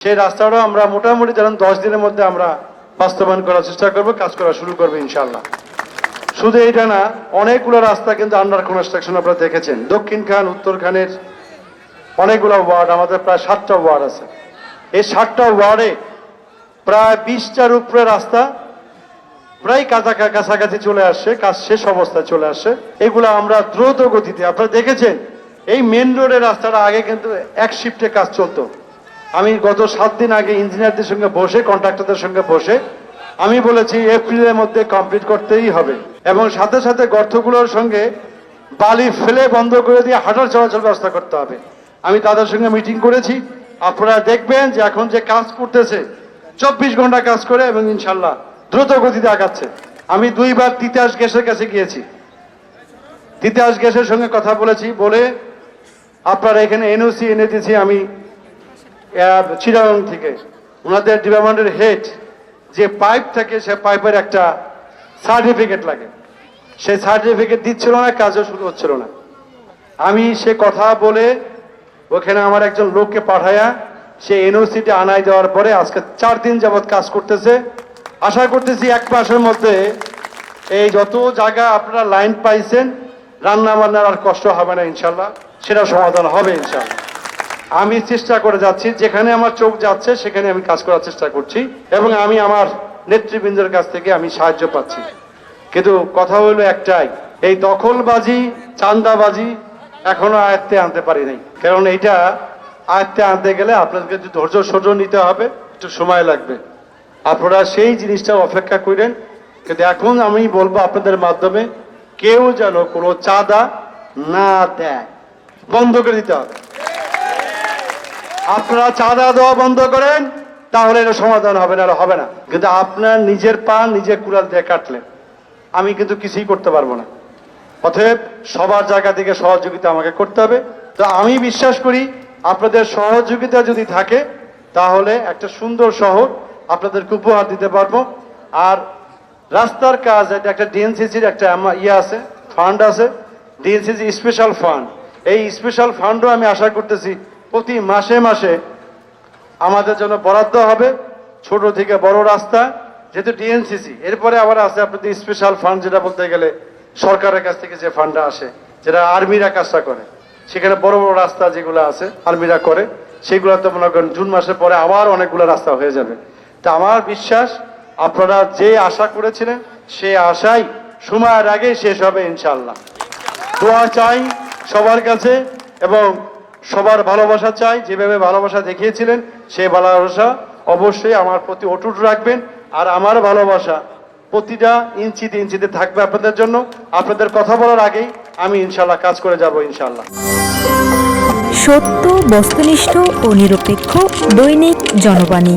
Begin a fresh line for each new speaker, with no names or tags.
সেই রাস্তাটা আমরা মোটামুটি যেন দশ দিনের মধ্যে আমরা বাস্তবায়ন করার চেষ্টা করব, কাজ করা শুরু করব ইনশাল্লাহ শুধু এইটা না, অনেকগুলো রাস্তা কিন্তু আন্ডার কনস্ট্রাকশন আপনারা দেখেছেন। দক্ষিণ খান, উত্তর খানের অনেকগুলো ওয়ার্ড, আমাদের প্রায় সাতটা ওয়ার্ড আছে। এই সাতটা ওয়ার্ডে প্রায় বিশটার উপরে রাস্তা প্রায় কাছাকা কাছাকাছি চলে আসছে কাজ শেষ অবস্থায় চলে আসছে এগুলো আমরা দ্রুত গতিতে, আপনারা দেখেছেন, এই মেন রোডের রাস্তাটা আগে কিন্তু এক শিফটে কাজ চলতো। আমি গত সাত দিন আগে ইঞ্জিনিয়ারদের সঙ্গে বসে, কন্ট্রাক্টরদের সঙ্গে বসে, আমি বলেছি এপ্রিলের মধ্যে কমপ্লিট করতেই হবে। এবং সাথে সাথে গর্তগুলোর সঙ্গে বালি ফেলে বন্ধ করে দিয়ে হাঁটার চলাচল ব্যবস্থা করতে হবে। আমি তাদের সঙ্গে মিটিং করেছি। আপনারা দেখবেন যে এখন যে কাজ করতেছে, চব্বিশ ঘণ্টা কাজ করে এবং ইনশাল্লাহ দ্রুত গতিতে আগাচ্ছে। আমি দুইবার তিতাস গ্যাসের কাছে গিয়েছি। তিতাস গ্যাসের সঙ্গে কথা বলেছি, বলে আপনারা এখানে এনওসি এনে দিয়েছি আমি চিটাগং থেকে। ওনাদের ডিপার্টমেন্টের হেড যে পাইপ থাকে, সে পাইপের একটা সার্টিফিকেট লাগে। সেই সার্টিফিকেট দিচ্ছিল না, কাজও শুরু হচ্ছিল না। আমি সে কথা বলে ওখানে আমার একজন লোককে পাঠায়া সে এনওসিটি আনাই দেওয়ার পরে আজকে চার দিন যাবৎ কাজ করতেছে। আশা করতেছি এক মাসের মধ্যে এই যত জায়গা আপনারা লাইন পাইছেন রান্না বান্নার আর কষ্ট হবে না ইনশাল্লাহ। সেটা সমাধান হবে ইনশাল্লাহ। আমি চেষ্টা করে যাচ্ছি, যেখানে আমার চোখ যাচ্ছে, সেখানে আমি কাজ করার চেষ্টা করছি এবং আমি আমার নেতৃবৃন্দের কাছ থেকে আমি সাহায্য পাচ্ছি। কিন্তু কথা হলো একটাই, এই দখলবাজি চান্দাবাজি এখনও আয়ত্তে আনতে পারি নাই। কারণ এইটা আয়ত্তে আনতে গেলে আপনাদেরকে ধৈর্য সহ্য নিতে হবে, একটু সময় লাগবে। আপনারা সেই জিনিসটা অপেক্ষা করেন। কিন্তু এখন আমি বলব আপনাদের মাধ্যমে, কেউ যেন কোনো চাঁদা না দেয়। বন্ধ করে দিতে হবে। আপনারা চাঁদা দেওয়া বন্ধ করেন, তাহলে এটা সমাধান হবে না হবে না। কিন্তু আপনার নিজের পা নিজে কুড়াল দিয়ে কাটলেন আমি কিন্তু কিছুই করতে পারব না। অতএব সবার জায়গা থেকে সহযোগিতা আমাকে করতে হবে। তো আমি বিশ্বাস করি, আপনাদের সহযোগিতা যদি থাকে, তাহলে একটা সুন্দর শহর আপনাদেরকে উপহার দিতে পারব। আর রাস্তার কাজ, এটা একটা ডিএনসিসির একটা ইয়ে আছে, ফান্ড আছে, ডিএনসিসি স্পেশাল ফান্ড। এই স্পেশাল ফান্ডও আমি আশা করতেছি প্রতি মাসে মাসে আমাদের জন্য বরাদ্দ হবে, ছোট থেকে বড় রাস্তা, যেহেতু ডিএনসিসি এরপরে আবার আছে আপনাদের স্পেশাল ফান্ড যেটা বলতে গেলে সরকারের কাছ থেকে যে ফান্ডটা আসে, যেটা আর্মিরা কাজটা করে। সেখানে বড় বড় রাস্তা যেগুলো আছে, আর্মিরা করে সেগুলো তো মনে করেন জুন মাসের পরে আবার অনেকগুলো রাস্তা হয়ে যাবে। তা আমার বিশ্বাস, আপনারা যে আশা করেছিলেন, সে আশাই সময়ের আগেই শেষ হবে ইনশাল্লাহ দোয়া চাই সবার কাছে এবং সবার ভালোবাসা চাই, যেভাবে ভালোবাসা দেখিয়েছিলেন সেই ভালোবাসা অবশ্যই আমার প্রতি অটুট রাখবেন। আর আমার ভালোবাসা প্রতিটা ইঞ্চিতে ইঞ্চিতে থাকবে আপনাদের জন্য। আপনাদের কথা বলার আগেই আমি ইনশাল্লাহ কাজ করে যাব ইনশাল্লাহ
সত্য, বস্তুনিষ্ঠ ও নিরপেক্ষ দৈনিক জনবাণী।